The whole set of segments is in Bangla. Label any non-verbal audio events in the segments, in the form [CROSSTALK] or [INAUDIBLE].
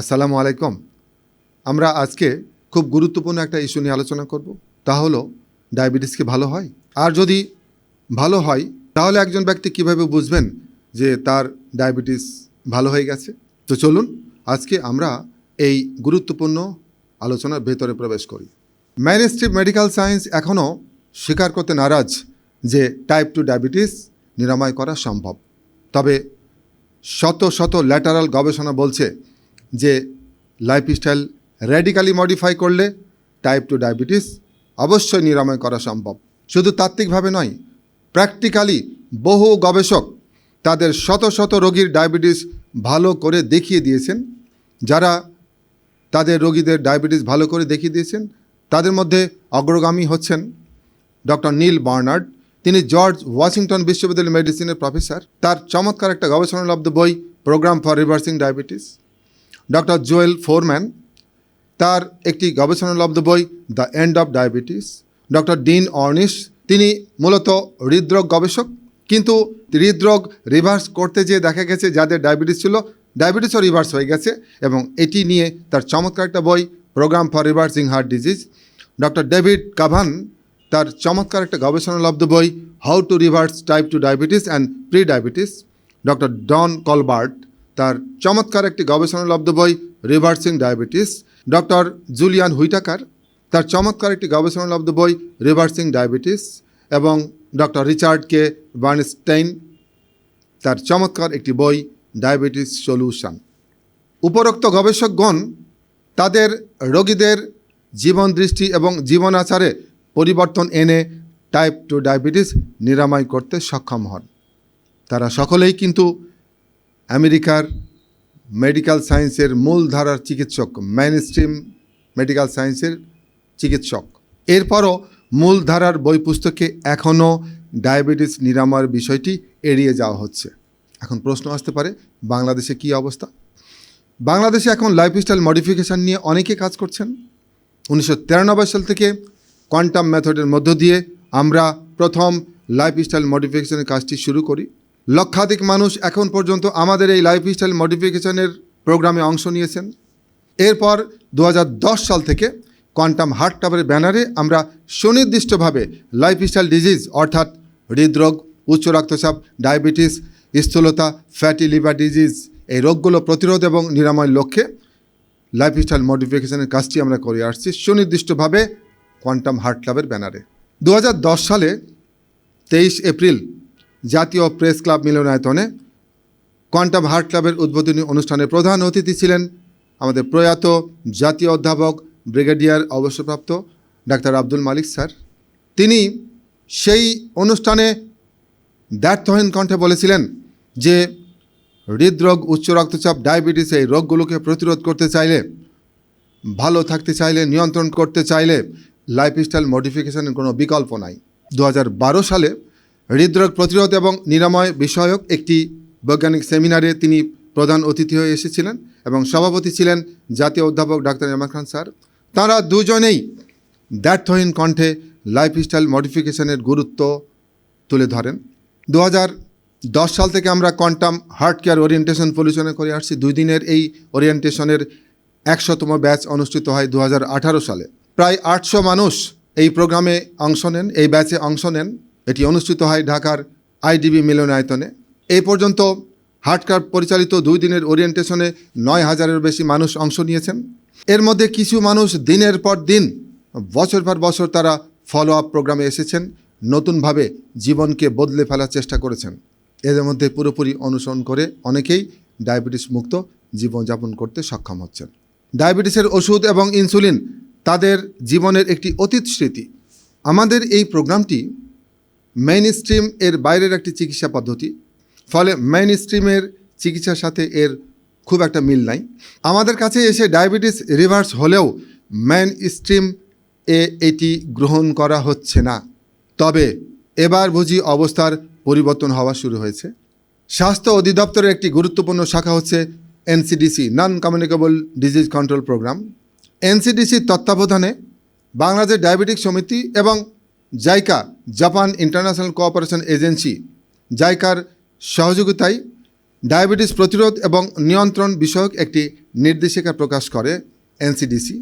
আসসালামু আলাইকুম। আমরা আজকে খুব গুরুত্বপূর্ণ একটা ইস্যু নিয়ে আলোচনা করব। তা হলো, ডায়াবেটিস কি ভালো হয়? আর যদি ভালো হয়, তাহলে একজন ব্যক্তি কীভাবে বুঝবেন যে তার ডায়াবেটিস ভালো হয়ে গেছে? তো চলুন, আজকে আমরা এই গুরুত্বপূর্ণ আলোচনার ভেতরে প্রবেশ করি। ম্যানেস্ট্রিপ মেডিকেল সায়েন্স এখনও স্বীকার করতে নারাজ যে টাইপ টু ডায়াবেটিস নিরাময় করা সম্ভব। তবে শত শত ল্যাটারাল গবেষণা বলছে যে লাইফস্টাইল র্যাডিক্যালি মডিফাই করলে টাইপ টু ডায়াবেটিস অবশ্যই নিরাময় করা সম্ভব। শুধু তাত্ত্বিকভাবে নয় প্র্যাকটিক্যালি বহু গবেষক তাদের শত শত রোগীর ডায়াবেটিস ভালো করে দেখিয়ে দিয়েছেন। যারা তাদের রোগীদের ডায়াবেটিস ভালো করে দেখিয়ে দিয়েছেন, তাদের মধ্যে অগ্রগামী হচ্ছেন ডক্টর নীল বার্নার্ড। তিনি জর্জ ওয়াশিংটন বিশ্ববিদ্যালয় মেডিসিনের প্রফেসর। তার চমৎকার একটা গবেষণালব্ধ বই program for reversing diabetes doctor Joel Fuhrman, তার একটি গবেষণালব্ধ বই, the end of diabetes. Doctor Dean Ornish, তিনি মূলত হৃদরোগ গবেষক, কিন্তু হৃদরোগ রিভার্স করতে যেয়ে দেখা গেছে যাদের ডায়াবেটিস ছিল, ডায়াবেটিসও রিভার্স হয়ে গেছে এবং এটি নিয়ে তার চমৎকার একটা বই, program for reversing heart disease. Doctor David Cavan, তার চমৎকার একটা গবেষণালব্ধ বই, how to reverse type two diabetes and pre diabetes doctor Don Colbert তার চমৎকার একটি গবেষণালব্ধ বই reversing diabetes. Doctor Julian Whitaker তার চমৎকার একটি গবেষণালব্ধ বই রিভার্সিং ডায়াবেটিস এবং ডক্টর রিচার্ড কে বার্নস্টাইন তার চমৎকার একটি বই ডায়াবেটিস সলিউশন। উপরোক্ত গবেষকগণ তাদের রোগীদের জীবন দৃষ্টি এবং জীবন আচারে পরিবর্তন এনে টাইপ টু ডায়াবেটিস নিরাময় করতে সক্ষম হন। তারা সকলেই কিন্তু আমেরিকার মেডিকেল সায়েন্সের মূল ধারার চিকিৎসক মেনস্ট্রিম মেডিকেল সায়েন্সের চিকিৎসক। এরপরও মূল ধারার বই পুস্তকে এখনও ডায়াবেটিস নিরাময়ের বিষয়টি এড়িয়ে যাওয়া হচ্ছে। এখন প্রশ্ন আসতে পারে, বাংলাদেশে কী অবস্থা? বাংলাদেশে এখন লাইফস্টাইল মডিফিকেশান নিয়ে অনেকে কাজ করছেন। উনিশশো তিরানব্বই সাল থেকে কোয়ান্টাম মেথডের মধ্য দিয়ে আমরা প্রথম লাইফস্টাইল মডিফিকেশনের কাজটি শুরু করি। লক্ষাধিক মানুষ এখন পর্যন্ত আমাদের এই লাইফস্টাইল মডিফিকেশনের প্রোগ্রামে অংশ নিয়েছেন। এরপর দু হাজার দশ সাল থেকে কোয়ান্টাম হার্ট টাবারের ব্যানারে আমরা সুনির্দিষ্টভাবে লাইফস্টাইল ডিজিজ অর্থাৎ হৃদরোগ, উচ্চ রক্তচাপ ডায়াবেটিস স্থূলতা ফ্যাটি লিভার ডিজিজ এই রোগগুলো প্রতিরোধ এবং নিরাময়ের লক্ষ্যে লাইফস্টাইল মডিফিকেশনের কাজটি আমরা করে আসছি সুনির্দিষ্টভাবে কোয়ান্টাম হার্ট ক্লাবের ব্যানারে। দু হাজার দশ সালে তেইশ এপ্রিল জাতীয় প্রেস ক্লাব মিলনায়তনে কোয়ান্টাম হার্ট ক্লাবের উদ্বোধনী অনুষ্ঠানে প্রধান অতিথি ছিলেন আমাদের প্রয়াত জাতীয় অধ্যাপক ব্রিগেডিয়ার অবসরপ্রাপ্ত ডাক্তার আব্দুল মালিক স্যার। তিনি সেই অনুষ্ঠানে দ্ব্যর্থহীন কণ্ঠে বলেছিলেন যে, হৃদরোগ, উচ্চ রক্তচাপ, ডায়াবেটিস এই রোগগুলোকে প্রতিরোধ করতে চাইলে, ভালো থাকতে চাইলে, নিয়ন্ত্রণ করতে চাইলে লাইফস্টাইল মডিফিকেশনের কোনো বিকল্প নাই। দু হাজার বারো সালে হৃদরোগ প্রতিরোধ এবং নিরাময় বিষয়ক একটি বৈজ্ঞানিক সেমিনারে তিনি প্রধান অতিথি হয়ে এসেছিলেন এবং সভাপতি ছিলেন জাতীয় অধ্যাপক ডাক্তার ইমাম খান স্যার। তাঁরা দুজনেই দ্ব্যর্থহীন কণ্ঠে লাইফস্টাইল মডিফিকেশনের গুরুত্ব তুলে ধরেন। দু দশ সাল থেকে আমরা কোয়ান্টাম হার্ট কেয়ার ওরিয়েন্টেশন পলিউশনে করে আসছি। দুই দিনের এই ওরিয়েন্টেশনের একশোতম ব্যাচ অনুষ্ঠিত হয় দু হাজার আঠারো সালে। প্রায় আটশো মানুষ এই প্রোগ্রামে অংশ নেন, এই ব্যাচে অংশ নেন। এটি অনুষ্ঠিত হয় ঢাকার আইডিবি মিলনায়তনে এই পর্যন্ত হার্ট কার্ড পরিচালিত দুই দিনের ওরিয়েন্টেশনে নয় হাজারের বেশি মানুষ অংশ নিয়েছেন। এর মধ্যে কিছু মানুষ দিনের পর দিন, বছর পর বছর তারা ফলো আপ প্রোগ্রামে এসেছেন, নতুনভাবে জীবনকে বদলে ফেলার চেষ্টা করেছেন। এদের মধ্যে পুরোপুরি অনুসরণ করে অনেকেই ডায়াবেটিস মুক্ত জীবনযাপন করতে সক্ষম হচ্ছেন। ডায়াবেটিসের ওষুধ এবং ইনসুলিন তাদের জীবনের একটি অতীত স্মৃতি। আমাদের এই প্রোগ্রামটি মেইন স্ট্রিম এর বাইরের একটি চিকিৎসা পদ্ধতি, ফলে মেইন স্ট্রিমের চিকিৎসার সাথে এর খুব একটা মিল নাই। আমাদের কাছে এসে ডায়াবেটিস রিভার্স হলেও মেইন স্ট্রিম এ এটি গ্রহণ করা হচ্ছে না। তবে এবার বুঝি অবস্থার পরিবর্তন হওয়া শুরু হয়েছে। স্বাস্থ্য অধিদপ্তরের একটি গুরুত্বপূর্ণ শাখা হচ্ছে NCDC non communicable disease control program এনসিডিসির তত্ত্বাবধানে বাংলাদেশ ডায়াবেটিক সমিতি এবং JICA Japan international cooperation agency. জাইকার সহযোগিতায় ডায়াবেটিস প্রতিরোধ এবং নিয়ন্ত্রণ বিষয়ক একটি নির্দেশিকা প্রকাশ করে এনসিডিসি।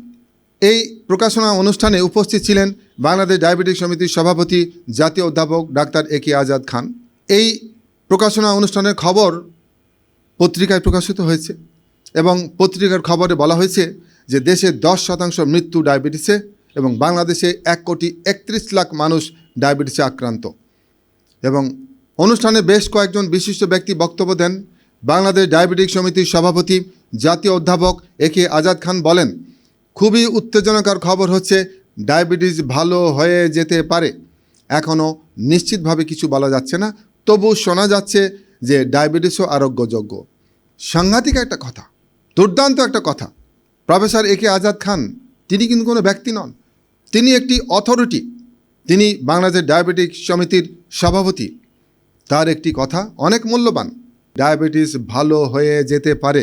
এই প্রকাশনা অনুষ্ঠানে উপস্থিত ছিলেন বাংলাদেশ ডায়াবেটিক সমিতির সভাপতি, জাতীয় অধ্যাপক ডাক্তার এ কে আজাদ খান। এই প্রকাশনা অনুষ্ঠানের খবর পত্রিকায় প্রকাশিত হয়েছে এবং পত্রিকার খবরে বলা হয়েছে যে দেশে দশ শতাংশ মৃত্যু ডায়াবেটিসে এবং বাংলাদেশে এক কোটি একত্রিশ লাখ মানুষ ডায়াবেটিসে আক্রান্ত। এবং অনুষ্ঠানে বেশ কয়েকজন বিশিষ্ট ব্যক্তি বক্তব্য দেন। বাংলাদেশ ডায়াবেটিক সমিতির সভাপতি, জাতীয় অধ্যাপক এ কে আজাদ খান বলেন, খুবই উত্তেজনাকর খবর হচ্ছে ডায়াবেটিস ভালো হয়ে যেতে পারে। এখনও নিশ্চিতভাবে কিছু বলা যাচ্ছে না। তবু শোনা যাচ্ছে যে ডায়াবেটিসও আরোগ্যযোগ্য। সাংঘাতিক একটা কথা, দুর্দান্ত একটা কথা। প্রফেসর এ কে আজাদ খান, তিনি কিন্তু কোনো ব্যক্তি নন। তিনি একটি অথরিটি তিনি বাংলাদেশ ডায়াবেটিক সমিতির সভাপতি। তার একটি কথা অনেক মূল্যবান ডায়াবেটিস ভালো হয়ে যেতে পারে।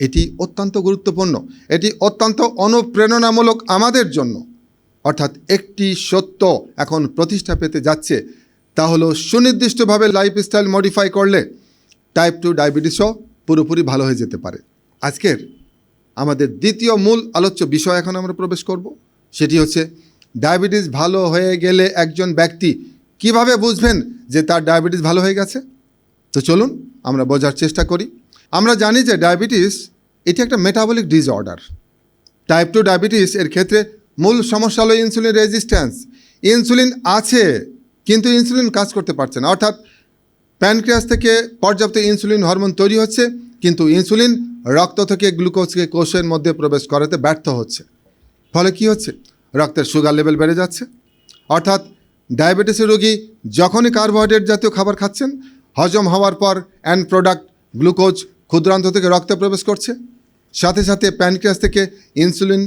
এটি অত্যন্ত গুরুত্বপূর্ণ, এটি অত্যন্ত অনুপ্রেরণামূলক আমাদের জন্য। অর্থাৎ একটি সত্য এখন প্রতিষ্ঠা পেতে যাচ্ছে, তা হলো সুনির্দিষ্টভাবে লাইফস্টাইল মডিফাই করলে টাইপ টু ডায়াবেটিসও পুরোপুরি ভালো হয়ে যেতে পারে। আজকের আমাদের দ্বিতীয় মূল আলোচ্য বিষয় এখন আমরা প্রবেশ করব। সেটি হচ্ছে, ডায়াবেটিস ভালো হয়ে গেলে একজন ব্যক্তি কীভাবে বুঝবেন যে তার ডায়াবেটিস ভালো হয়ে গেছে? তো চলুন, আমরা বোঝার চেষ্টা করি। আমরা জানি যে ডায়াবেটিস, এটি একটা metabolic disorder type two diabetes এর ক্ষেত্রে মূল সমস্যা হলো ইনসুলিন রেজিস্ট্যান্স ইনসুলিন আছে, কিন্তু ইনসুলিন কাজ করতে পারছে না। অর্থাৎ প্যানক্রিয়াস থেকে পর্যাপ্ত ইনসুলিন হরমোন তৈরি হচ্ছে, কিন্তু ইনসুলিন রক্ত থেকে গ্লুকোজকে কোষের মধ্যে প্রবেশ করাতে ব্যর্থ হচ্ছে। ফলে কি হচ্ছে? রক্তের সুগার লেভেল বেড়ে যাচ্ছে। অর্থাৎ ডায়াবেটিসের রোগী যখনই কার্বোহাইড্রেট জাতীয় খাবার খাচ্ছেন, হজম হওয়ার পর অ্যান্ড প্রোডাক্ট গ্লুকোজ ক্ষুদ্রান্ত থেকে রক্তে প্রবেশ করছে। সাথে সাথে প্যানক্রিয়াস থেকে ইনসুলিন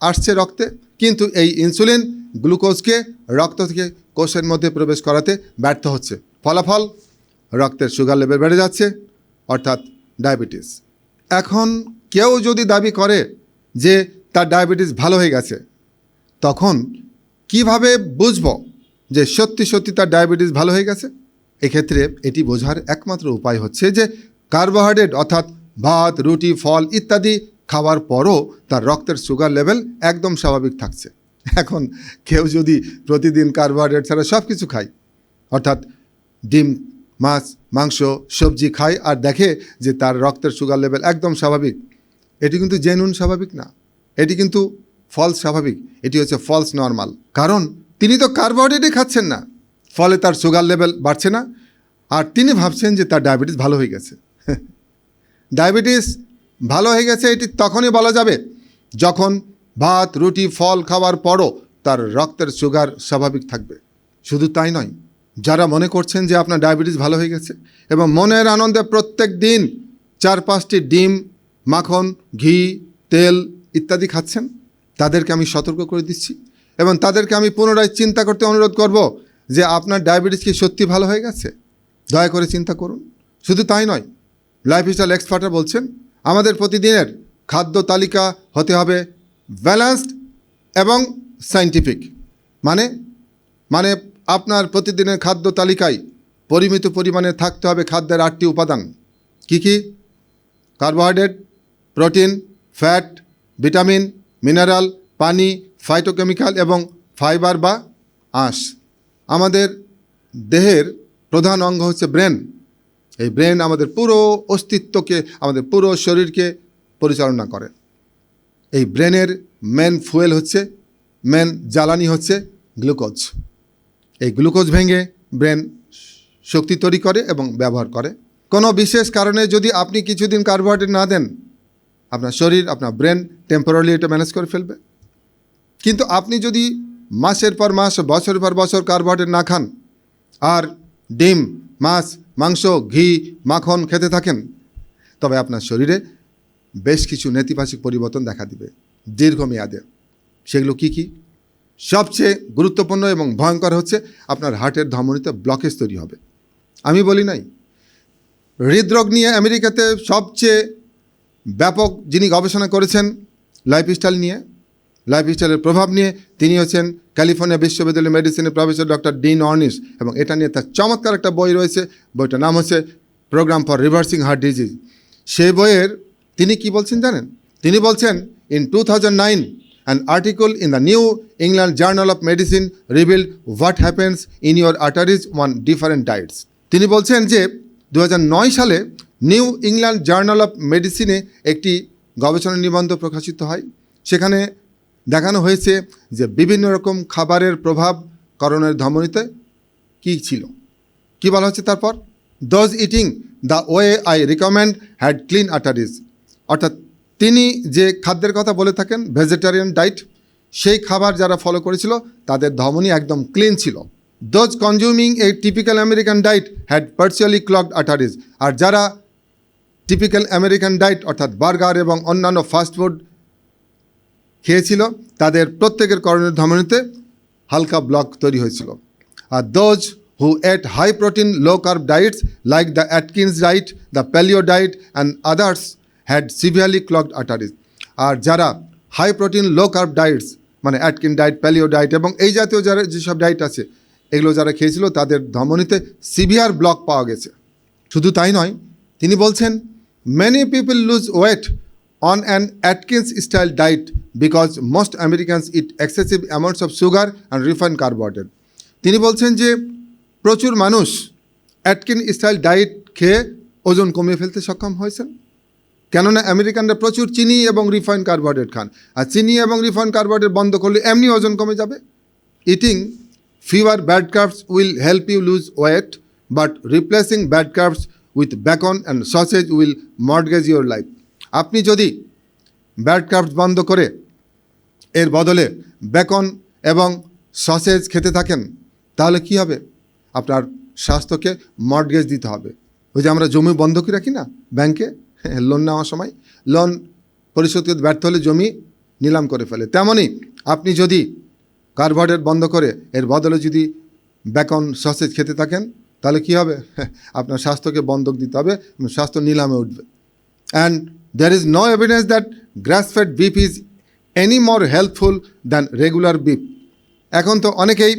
আসছে রক্তে। কিন্তু এই ইনসুলিন গ্লুকোজকে রক্ত থেকে কোষের মধ্যে প্রবেশ করাতে ব্যর্থ হচ্ছে। ফলাফল, রক্তের সুগার লেভেল বেড়ে যাচ্ছে, অর্থাৎ ডায়াবেটিস এখন কেউ যদি দাবি করে যে তার ডায়াবেটিস ভালো হয়ে গেছে, তখন কীভাবে বুঝব যে সত্যি সত্যি তার ডায়াবেটিস ভালো হয়ে গেছে? এক্ষেত্রে এটি বোঝার একমাত্র উপায় হচ্ছে যে কার্বোহাইড্রেট অর্থাৎ ভাত, রুটি, ফল ইত্যাদি খাওয়ার পরও তার রক্তের সুগার লেভেল একদম স্বাভাবিক থাকছে। এখন কেউ যদি প্রতিদিন কার্বোহাইড্রেট ছাড়া সব কিছু খায়, অর্থাৎ ডিম, মাছ, মাংস, সবজি খায় আর দেখে যে তার রক্তের সুগার লেভেল একদম স্বাভাবিক, এটি কিন্তু জেনুন স্বাভাবিক না। এটি কিন্তু ফলস স্বাভাবিক, এটি হচ্ছে ফলস নর্মাল কারণ তিনি তো কার্বোহাইড্রেটই খাচ্ছেন না, ফলে তার সুগার লেভেল বাড়ছে না, আর তিনি ভাবছেন যে তার ডায়াবেটিস ভালো হয়ে গেছে। [LAUGHS] ডায়াবেটিস ভালো হয়ে গেছে, এটি তখনই বলা যাবে যখন ভাত, রুটি, ফল খাওয়ার পরও তার রক্তের সুগার স্বাভাবিক থাকবে। শুধু তাই নয়, যারা মনে করছেন যে আপনার ডায়াবেটিস ভালো হয়ে গেছে এবং মনের আনন্দে প্রত্যেক দিন চার পাঁচটি ডিম, মাখন, ঘি, তেল ইত্যাদি খাচ্ছেন, তাদেরকে আমি সতর্ক করে দিচ্ছি এবং তাদেরকে আমি পুনরায় চিন্তা করতে অনুরোধ করব যে আপনার ডায়াবেটিস কি সত্যি ভালো হয়ে গেছে? দয়া করে চিন্তা করুন। শুধু তাই নয় লাইফস্টাইল এক্সপার্টরা বলছেন, আমাদের প্রতিদিনের খাদ্য তালিকা হতে হবে ব্যালেন্সড এবং সাইন্টিফিক মানে মানে আপনার প্রতিদিনের খাদ্য তালিকায় পরিমিত পরিমাণে থাকতে হবে খাদ্যের আটটি উপাদান। কি কি? Carbohydrate protein fat vitamin, mineral, পানি ফাইটোকেমিক্যাল এবং ফাইবার বা আঁশ। আমাদের দেহের প্রধান অঙ্গ হচ্ছে ব্রেন। এই ব্রেন আমাদের পুরো অস্তিত্বকে, আমাদের পুরো শরীরকে পরিচালনা করে। এই ব্রেনের মেন ফুয়েল হচ্ছে, মেন জ্বালানি হচ্ছে গ্লুকোজ। এই গ্লুকোজ ভেঙে ব্রেন শক্তি তৈরি করে এবং ব্যবহার করে। কোনো বিশেষ কারণে যদি আপনি কিছুদিন কার্বোহাইড্রেট না দেন আপনার শরীর, আপনার ব্রেন টেম্পোরারি এটা ম্যানেজ করে ফেলবে। কিন্তু আপনি যদি মাসের পর মাস বছর পর বছর কার্বোহাইড্রেট না খান, আর ডিম, মাছ, মাংস, ঘি, মাখন খেতে থাকেন, তবে আপনার শরীরে বেশ কিছু নেতিবাচক পরিবর্তন দেখা দিবে দীর্ঘমেয়াদে। সেগুলো কি কি? সবচেয়ে গুরুত্বপূর্ণ এবং ভয়ঙ্কর হচ্ছে আপনার হার্টের ধমনীতে ব্লকেজ তৈরি হবে। আমি বলি নাই, হৃদরোগ নিয়ে আমেরিকাতে সবচেয়ে ব্যাপক যিনি গবেষণা করেছেন লাইফস্টাইল নিয়ে, লাইফস্টাইলের প্রভাব নিয়ে, তিনি হচ্ছেন ক্যালিফোর্নিয়া বিশ্ববিদ্যালয় মেডিসিনের প্রফেসর ডক্টর ডিন অর্নিস এবং এটা নিয়ে তার চমৎকার একটা বই রয়েছে। বইটার নাম হচ্ছে program for reversing heart disease. সেই বইয়ের তিনি কি বলছেন জানেন? তিনি বলছেন, in two thousand nine an article in the New England Journal of Medicine reveal what happens in your arteries one different diets তিনি বলছেন যে দু হাজার নয় সালে নিউ ইংল্যান্ড জার্নাল অফ মেডিসিনে একটি গবেষণা নিবন্ধ প্রকাশিত হয়। সেখানে দেখানো হয়েছে যে বিভিন্ন রকম খাবারের প্রভাব করণের ধমনীতে কী ছিল। কি বলা হচ্ছে তারপর? Those eating the way I recommend had clean arteries অর্থাৎ তিনি যে খাদ্যের কথা বলে থাকেন ভেজিটেরিয়ান ডায়েট সেই খাবার যারা ফলো করেছিল, তাদের ধমনী একদম ক্লিন ছিল। Those consuming a typical American diet had partially clogged arteries আর যারা টিপিক্যাল আমেরিকান ডায়েট অর্থাৎ বার্গার এবং অন্যান্য ফাস্টফুড খেয়েছিল, তাদের প্রত্যেকের করণের ধমনীতে হালকা ব্লক তৈরি হয়েছিল। আর those who ate high protein low carb diets like the Atkins diet the paleo diet and others had severely clogged arteries আর যারা high protein low carb diets মানে অ্যাটকিন ডায়েট প্যালিও ডায়েট এবং এই জাতীয় যারা যেসব ডায়েট আছে এগুলো যারা খেয়েছিল তাদের ধমনীতে সিভিয়ার ব্লক পাওয়া গেছে। শুধু তাই নয়, তিনি বলছেন many people lose weight on an Atkins style diet because most Americans eat excessive amounts of sugar and refined carbohydrate তিনি বলছেন যে, প্রচুর মানুষ অ্যাটকিন স্টাইল ডায়েট খেয়ে ওজন কমিয়ে ফেলতে সক্ষম হয়েছেন। কেননা আমেরিকানরা প্রচুর চিনি এবং রিফাইন কার্বোহাইড্রেট খান। আর চিনি এবং রিফাইন কার্বোহাইড্রেট বন্ধ করলে এমনি ওজন কমে যাবে। Eating fewer bad carbs will help you lose weight but replacing bad carbs with bacon and sausage will mortgage your life আপনি যদি ব্যাড কার্বস বন্ধ করে এর বদলে বেকন এবং সসেজ খেতে থাকেন, তাহলে কি হবে? আপনার স্বাস্থ্যকে মর্টগেজ দিতে হবে। ওই যে আমরা জমি বন্ধকি রাখি না ব্যাংকে লোন [LAUGHS] নেওয়ার সময় লোন পরিশোধ করতে ব্যর্থ হলে জমি নিলাম করে ফেলে। তেমনই আপনি যদি কার্বোহাইড্রেট বন্ধ করে এর বদলে যদি বেকন সসেজ খেতে থাকেন, তাহলে কি হবে? [LAUGHS] আপনার স্বাস্থ্যকে বন্ধক দিতে হবে স্বাস্থ্য নিলামে উঠবে। And there is no evidence that grass-fed beef is any more helpful than regular beef. এখন তো অনেকেই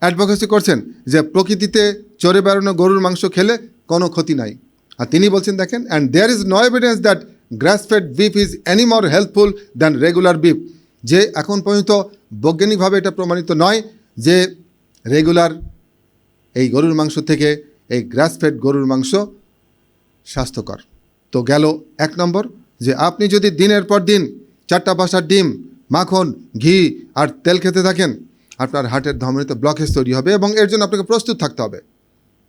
অ্যাডভোকেসি করছেন যে প্রকৃতিতে চড়ে বেড়ানো গরুর মাংস খেলে কোনো ক্ষতি নাই। আর তিনি বলছেন, দেখেন and there is no evidence that grass fed beef is any more helpful than regular beef যে এখন পর্যন্ত বৈজ্ঞানিকভাবে এটা প্রমাণিত নয় যে রেগুলার এই গরুর মাংস থেকে এই গ্রাস ফেড গরুর মাংস স্বাস্থ্যকর। তো গেল এক নম্বর যে আপনি যদি দিনের পর দিন চারটা পাঁচটা ডিম, মাখন, ঘি আর তেল খেতে থাকেন, আপনার হার্টের ধমনীতে ব্লকেজ তৈরি হবে এবং এর জন্য আপনাকে প্রস্তুত থাকতে হবে।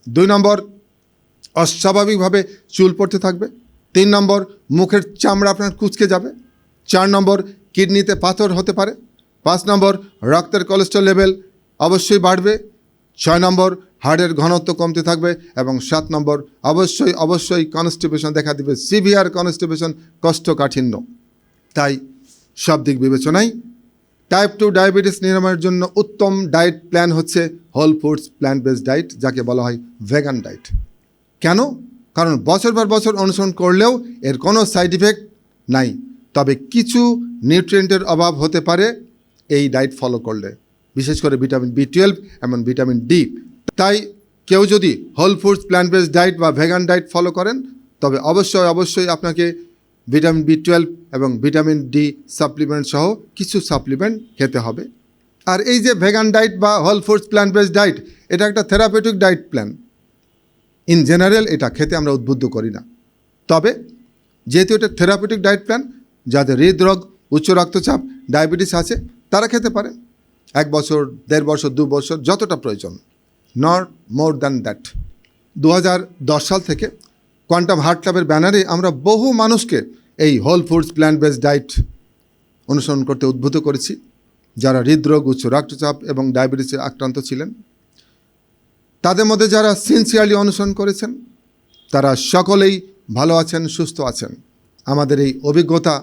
দুই নম্বর, অস্বাভাবিকভাবে চুল পড়তে থাকবে। তিন নম্বর, মুখের চামড়া আপনার কুচকে যাবে। চার নম্বর কিডনিতে পাথর হতে পারে। পাঁচ নম্বর, রক্তের কোলেস্ট্রল লেভেল অবশ্যই বাড়বে। ছয় নম্বর, হাড়ের ঘনত্ব কমতে থাকবে এবং সাত নম্বর, অবশ্যই অবশ্যই কনস্টিপেশন দেখা দিবে। সিভিয়ার কনস্টিপেশন কষ্টকাঠিন্য। তাই সব দিক বিবেচনায় টাইপ টু ডায়াবেটিস নিরাময়ের জন্য উত্তম ডায়েট প্ল্যান হচ্ছে whole foods plant based diet যাকে বলা হয় ভেগান ডায়েট কেন? কারণ বছর পর বছর অনুসরণ করলেও এর কোনো সাইড ইফেক্ট নাই। তবে কিছু নিউট্রিয়েন্টের অভাব হতে পারে, এই ডায়েট ফলো করলে। বিশেষ করে ভিটামিন বি টুয়েলভ এবং ভিটামিন ডি। তাই কেউ যদি whole foods plant based diet বা ভেগান ডায়েট ফলো করেন, তবে অবশ্যই অবশ্যই আপনাকে ভিটামিন বি টুয়েলভ এবং ভিটামিন ডি সাপ্লিমেন্ট সহ কিছু সাপ্লিমেন্ট খেতে হবে। আর এই যে ভেগান ডায়েট বা whole foods plant based diet, এটা একটা therapeutic diet plan. In general এটা খেতে আমরা উদ্বুদ্ধ করি না। তবে যেহেতু এটা থেরাপিউটিক ডায়েট প্ল্যান যাদের হৃদরোগ, উচ্চ রক্তচাপ, ডায়াবেটিস আছে, তারা খেতে পারে। এক বছর, দেড় বছর, দু বছর, যতটা প্রয়োজন। নট মোর দ্যান দ্যাট দু হাজার দশ সাল থেকে কোয়ান্টাম হার্ট ক্লাবের ব্যানারে আমরা বহু মানুষকে এই whole foods plant based diet অনুসরণ করতে উদ্বুদ্ধ করেছি। যারা হৃদরোগ, উচ্চ রক্তচাপ এবং ডায়াবেটিসে আক্রান্ত ছিলেন, তাদের মধ্যে যারা সিনসিয়ারলি অনুসরণ করেছেন, তারা সকলেই ভালো আছেন, সুস্থ আছেন। আমাদের এই অভিজ্ঞতা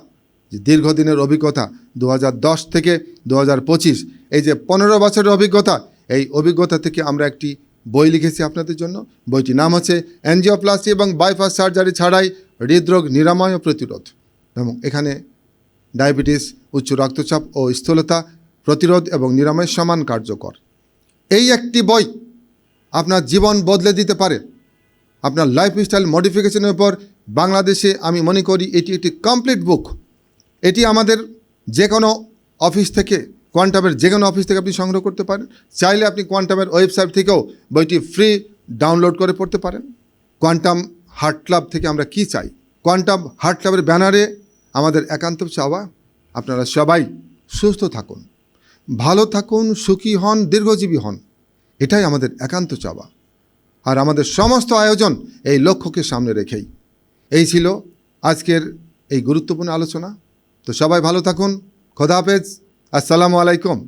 যে দীর্ঘদিনের অভিজ্ঞতা দু হাজার দশ থেকে দু হাজার পঁচিশ, এই যে পনেরো বছরের অভিজ্ঞতা, এই অভিজ্ঞতা থেকে আমরা একটি বই লিখেছি আপনাদের জন্য। বইটির নাম হচ্ছে অ্যানজিওপ্লাস্টি এবং বাইপাস সার্জারি ছাড়াই হৃদরোগ নিরাময় ও প্রতিরোধ। এবং এখানে ডায়াবেটিস, উচ্চ রক্তচাপ ও স্থূলতা প্রতিরোধ এবং নিরাময় সমান কার্যকর। এই একটি বই আপনার জীবন বদলে দিতে পারে। আপনার লাইফস্টাইল মডিফিকেশনের উপর বাংলাদেশে আমি মনে করি এটি একটি কমপ্লিট বুক এটি আমাদের যে কোনো অফিস থেকে, কোয়ান্টামের যে কোনো অফিস থেকে আপনি সংগ্রহ করতে পারেন। চাইলে আপনি কোয়ান্টামের ওয়েবসাইট থেকেও বইটি ফ্রি ডাউনলোড করে পড়তে পারেন। কোয়ান্টাম হার্ট ক্লাব থেকে আমরা কি চাই? কোয়ান্টাম হার্ট ক্লাবের ব্যানারে আমাদের একান্ত চাওয়া। আপনারা সবাই সুস্থ থাকুন, ভালো থাকুন, সুখী হন, দীর্ঘজীবী হন। এটাই আমাদের একান্ত চাওয়া। আর আমাদের সমস্ত আয়োজন এই লক্ষ্যকে সামনে রেখেই। এই ছিল আজকের এই গুরুত্বপূর্ণ আলোচনা। তো সবাই ভালো থাকুন খোদা হাফেজ আসসালামু আলাইকুম।